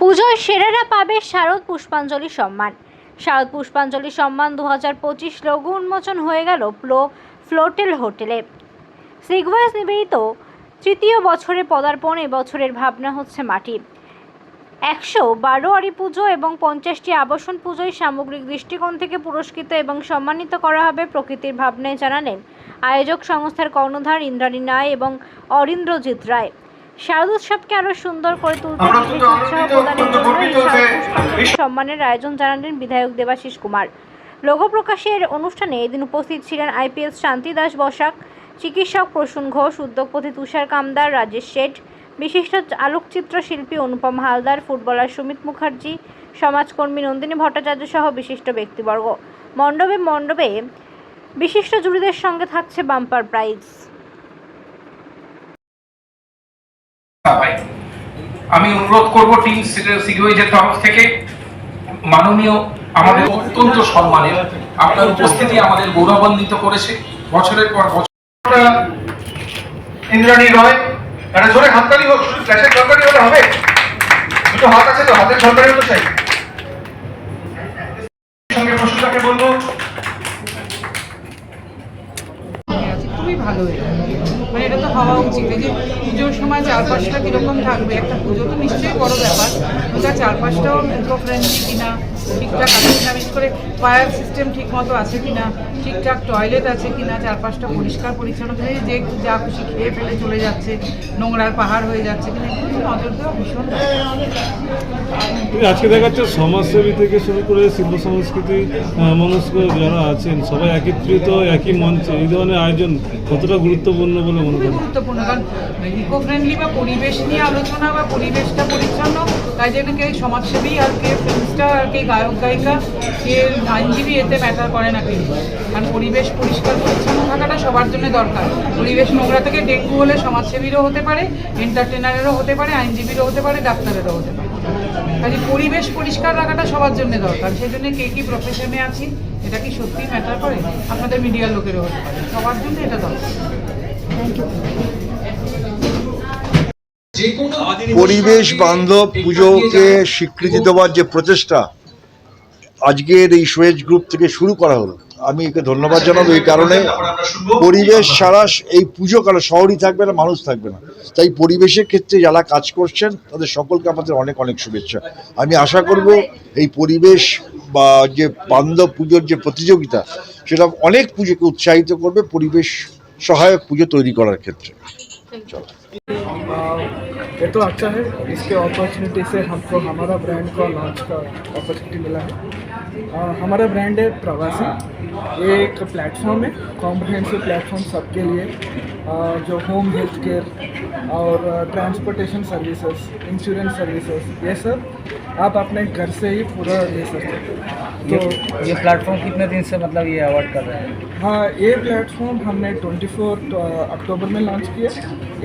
পুজোয় সেরারা পাবে শারদ পুষ্পাঞ্জলি সম্মান। শারদ পুষ্পাঞ্জলি সম্মান দু হাজার পঁচিশ লঘু উন্মোচন হয়ে গেল প্লো ফ্লোটেল হোটেলে। সিগভয়েস নিবেদিত তৃতীয় বছরে পদার্পণ এবছরের ভাবনা হচ্ছে মাটি। একশো বারোয়ারি পুজো এবং পঞ্চাশটি আবাসন পুজোয় সামগ্রিক দৃষ্টিকোণ থেকে পুরস্কৃত এবং সম্মানিত করা হবে প্রকৃতির ভাবনায় জানালেন আয়োজক সংস্থার কর্ণধার ইন্দ্রাণী নায় এবং অরিন্দ্রজিৎ রায়। শারদোৎসবকে আরও সুন্দর করে তুলতে বিশেষ উৎসাহ প্রদানের জন্য এই শারদ সম্মানের আয়োজন জানালেন বিধায়ক দেবাশিস কুমার। লোগো প্রকাশের অনুষ্ঠানে এদিন উপস্থিত ছিলেন আইপিএস শান্তি দাস বসাক চিকিৎসক প্রসূন ঘোষ উদ্যোগপতি তুষার কামদার রাজেশ শেঠ বিশিষ্ট আলোকচিত্র শিল্পী অনুপম হালদার ফুটবলার সুমিত মুখার্জি সমাজকর্মী নন্দিনী ভট্টাচার্য সহ বিশিষ্ট ব্যক্তিবর্গ। মণ্ডপে মণ্ডপে বিশিষ্ট জুরিদের সঙ্গে থাকছে বাম্পার প্রাইজ। ভাই আমি অনুরোধ করব টিম সিগওয়েজের তরফ থেকে। মাননীয় আমাদের অত্যন্ত সম্মানের, আপনার উপস্থিতি আমাদের গৌরবান্বিত করেছে। বছরের পর বছর। ইন্দ্রাণী রয়, একটা জোরে হাততালি হোক, শুধু ফ্ল্যাশের ঝলকানি হলে হবে। দুটো হাত আছে তো, হাতের ঝলকানি হতে চাই। সঙ্গে প্রশ্নটাকে বলব আছে খুবই ভালো এটা। মানে এটা তো হওয়া উচিত। যে পুজোর সময় চারপাশটা কীরকম থাকবে, একটা পুজো তো নিশ্চয়ই বড় ব্যাপার। ওটা চারপাশটাও ইকো ফ্রেন্ডলি কিনা, ঠিকঠাক আছে কিনা, বিশেষ করে ফায়ার সিস্টেম ঠিক মতো আছে কিনা, ঠিকঠাক টয়লেট আছে কিনা, চারপাশটা পরিষ্কার, পরিচ্ছন্ন করে যে যা খুশি খেয়ে ফেলে চলে যাচ্ছে, নোংরার পাহাড় হয়ে যাচ্ছে কিনা এগুলো নজর দেওয়া ভীষণ আজকে দেখা যাচ্ছে সমাজসেবী থেকে শুরু করে শিল্প সংস্কৃতি মনস্ক যারা আছেন, সবাই একত্রিত, একই মঞ্চে। এই ধরনের আয়োজন কতটা গুরুত্বপূর্ণ বলে মনে করেন? গুরুত্বপূর্ণ, কারণ ইকো ফ্রেন্ডলি বা পরিবেশ নিয়ে আলোচনা বা পরিবেশটা পরিচ্ছন্ন, তাই জন্য কে সমাজসেবী আর কে ফিল্মস্টার আর কে গায়ক, গায়িকা, কে আইনজীবী এতে ম্যাটার করে না কিন্তু কারণ পরিবেশ পরিষ্কার, পরিচ্ছন্ন থাকাটা সবার জন্য দরকার। পরিবেশ নোংরা থেকে ডেঙ্গু হলে সমাজসেবীরও হতে পারে এন্টারটেনারেরও হতে পারে, আইনজীবীরও হতে পারে, ডাক্তারেরও হতে পারে। কাজে পরিবেশ পরিষ্কার রাখাটা সবার জন্য দরকার। সেই জন্য কে কি প্রফেশনে আছি এটা কি সত্যিই ম্যাটার করে? আপনাদের মিডিয়ার লোকেরও হতে পারে। সবার জন্য এটা দরকার। পরিবেশ বান্ধব পুজোকে স্বীকৃতি দেওয়ার যে প্রচেষ্টা আজকের এই সোয়েজ গ্রুপ থেকে শুরু করা হলো। আমি একে ধন্যবাদ জানাবো এই কারণে পরিবেশ ছাড়া এই পুজো কারো শহরই থাকবে না মানুষ থাকবে না তাই পরিবেশের ক্ষেত্রে যারা কাজ করছেন তাদের সকলকে আমাদের অনেক অনেক শুভেচ্ছা আমি আশা করব এই পরিবেশ বা যে বান্ধব পুজোর যে প্রতিযোগিতা সেটা অনেক পুজোকে উৎসাহিত করবে পরিবেশ সহায়ক পুজো তৈরি করার ক্ষেত্রে চলো ये तो अच्छा है इसके अपॉर्चुनिटी से हमको हमारा ब्रांड को लॉन्च का अपॉर्चुनिटी मिला है अ, हमारा ब्रांड है प्रवासी ये एक प्लेटफॉर्म है कॉम्प्रहेंसिव प्लेटफॉर्म सबके लिए अ, जो होम हेल्थ केयर और ट्रांसपोर्टेशन सर्विसेज इंश्योरेंस सर्विसेज ये सब आप अपने घर से ही पूरा ले सकते हैं ये तो ये प्लेटफॉर्म कितने दिन से मतलब ये अवार्ड कर रहे हैं हाँ ये प्लेटफॉर्म हमने 24 अक्टूबर में लॉन्च किया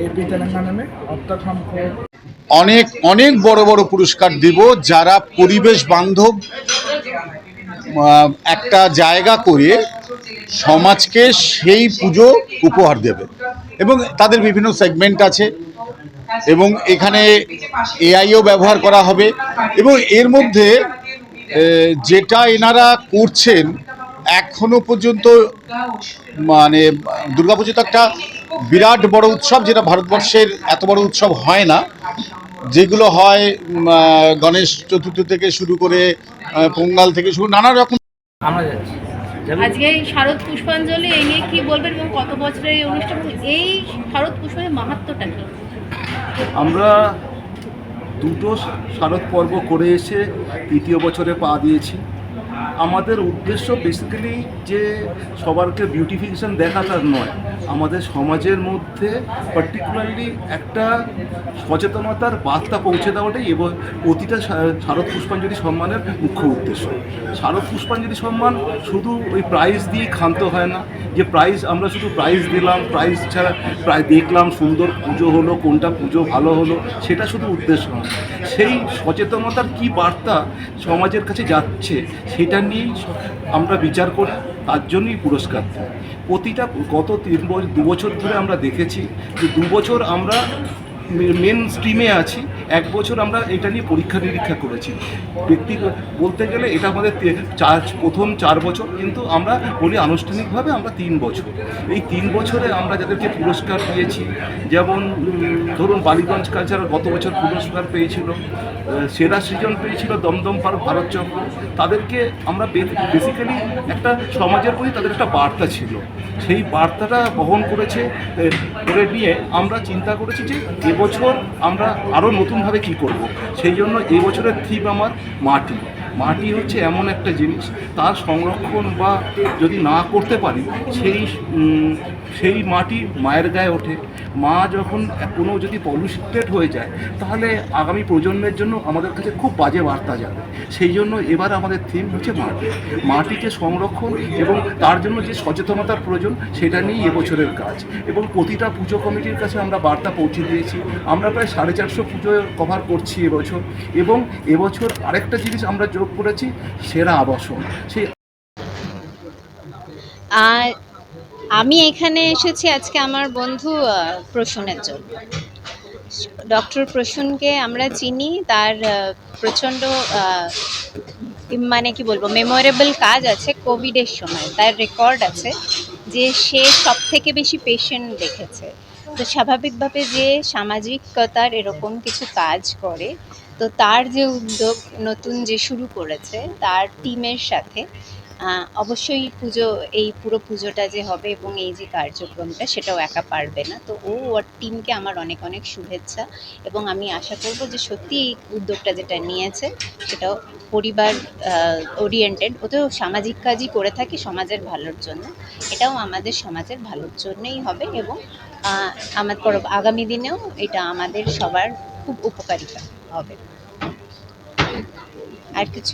एपी तेलंगाना में अब तक हमको অনেক অনেক বড় বড় পুরস্কার দিব যারা পরিবেশ বান্ধব আহ, একটা জায়গা করে সমাজকে সেই পুজো উপহার দেবে। এবং তাদের বিভিন্ন সেগমেন্ট আছে। এবং এখানে এআইও ব্যবহার করা হবে। এবং এর মধ্যে যেটা এনারা করছেন, এখনও পর্যন্ত মানে দুর্গাপুজো তো একটা বিরাট বড় উৎসব, যেটা ভারতবর্ষের এত বড় উৎসব হয় না। যেগুলো হয় গণেশ চতুর্থী থেকে শুরু করে পোঙ্গাল থেকে শুরু নানা রকম আমরা যাচ্ছি। আজকে এই শারদ পুষ্পাঞ্জলি এই নিয়ে কি বলবেন এবং কত বছরের এই অনুষ্ঠান এই শারদ পুষ্পের মাহাত্মটা কি? আমরা দুটো শারদ পর্ব করে এসে তৃতীয় বছরে পা দিয়েছি। আমাদের উদ্দেশ্য বেসিক্যালি যে সবারকে বিউটিফিকেশন দেখাটা নয় আমাদের সমাজের মধ্যে পার্টিকুলারলি একটা সচেতনতার বার্তা পৌঁছে দেওয়াটাই এবং প্রতিটা শারদ পুষ্পাঞ্জলি সম্মানের মুখ্য উদ্দেশ্য। শারদ পুষ্পাঞ্জলি সম্মান শুধু ওই প্রাইজ দিয়ে ক্ষান্ত হয় না, যে প্রাইজ আমরা শুধু প্রাইজ দিলাম প্রাইজ ছাড়া প্রায় দেখলাম সুন্দর পুজো হলো, কোনটা পুজো ভালো হলো, সেটা শুধু উদ্দেশ্য নয়। সেই সচেতনতার কি বার্তা সমাজের কাছে যাচ্ছে, সেটা নিয়েই আমরা বিচার করি। তার জন্যই পুরস্কার দেয়। প্রতিটা গত তিন দু বছর ধরে আমরা দেখেছি যে দু বছর আমরা মেন স্ট্রিমে আছি। এক বছর আমরা এটা নিয়ে পরীক্ষা নিরীক্ষা করেছি। ব্যক্তিগত বলতে গেলে এটা আমাদের চার, প্রথম চার বছর, কিন্তু আমরা বলি আনুষ্ঠানিকভাবে আমরা তিন বছর। এই তিন বছরে আমরা যাদেরকে পুরস্কার পেয়েছি যেমন, ধরুন বালিগঞ্জ কালচার গত বছর পুরস্কার পেয়েছিল সেরা সৃজন পেয়েছিল দমদম পার্ক, ভারত চক্র। তাদেরকে আমরা বেসিক্যালি একটা সমাজের প্রতি তাদের একটা বার্তা ছিল। সেই বার্তাটা বহন করেছে করে নিয়ে আমরা চিন্তা করেছি যে এবছর আমরা আরও নতুনভাবে কি করব? সেই জন্য এই বছরের থিম আমার মাটি। মাটি হচ্ছে এমন একটা জিনিস, তার সংরক্ষণ বা যদি না করতে পারি, সেই সেই মাটি মায়ের গায়ে ওঠে। মা যখন কোনো যদি পলিউটেড হয়ে যায়, তাহলে আগামী প্রজন্মের জন্য আমাদের কাছে খুব বাজে বার্তা যাবে। সেই জন্য এবার আমাদের থিম হচ্ছে মাটি। মাটিকে সংরক্ষণ এবং তার জন্য যে সচেতনতার প্রয়োজন, সেটা নিয়েই এবছরের কাজ। এবং প্রতিটা পুজো কমিটির কাছে আমরা বার্তা পৌঁছে দিয়েছি। আমরা প্রায় সাড়ে চারশো পুজো কভার করছি এবছর। এবং এবছর আরেকটা জিনিস আমরা যোগ করেছি, সেরা আবাসন। সেই আমি এখানে এসেছি আজকে আমার বন্ধু প্রসূনের জন্য। ডক্টর প্রসূনকে আমরা চিনি, তার প্রচণ্ড মানে কি বলব মেমোরেবল কাজ আছে কোভিডের সময়। তার রেকর্ড আছে যে সে সব থেকে বেশি পেশেন্ট দেখেছে। তো স্বাভাবিকভাবে যে সামাজিকতার এরকম কিছু কাজ করে, তো তার যে উদ্যোগ নতুন যে শুরু করেছে, তার টিমের সাথে অবশ্যই পুজো, এই পুরো পুজোটা যে হবে এবং এই যে কার্যক্রমটা, সেটাও একা পারবে না। তো ও, ওর টিমকে আমার অনেক অনেক শুভেচ্ছা এবং আমি আশা করব যে সত্যি এই উদ্যোগটা যেটা নিয়েছে, সেটাও পরিবার ওরিয়েন্টেড ও তো সামাজিক কাজই করে থাকে সমাজের ভালোর জন্য। এটাও আমাদের সমাজের ভালোর জন্যই হবে এবং আমার পর- আগামী দিনেও এটা আমাদের সবার খুব উপকারিতা হবে। আর কিছু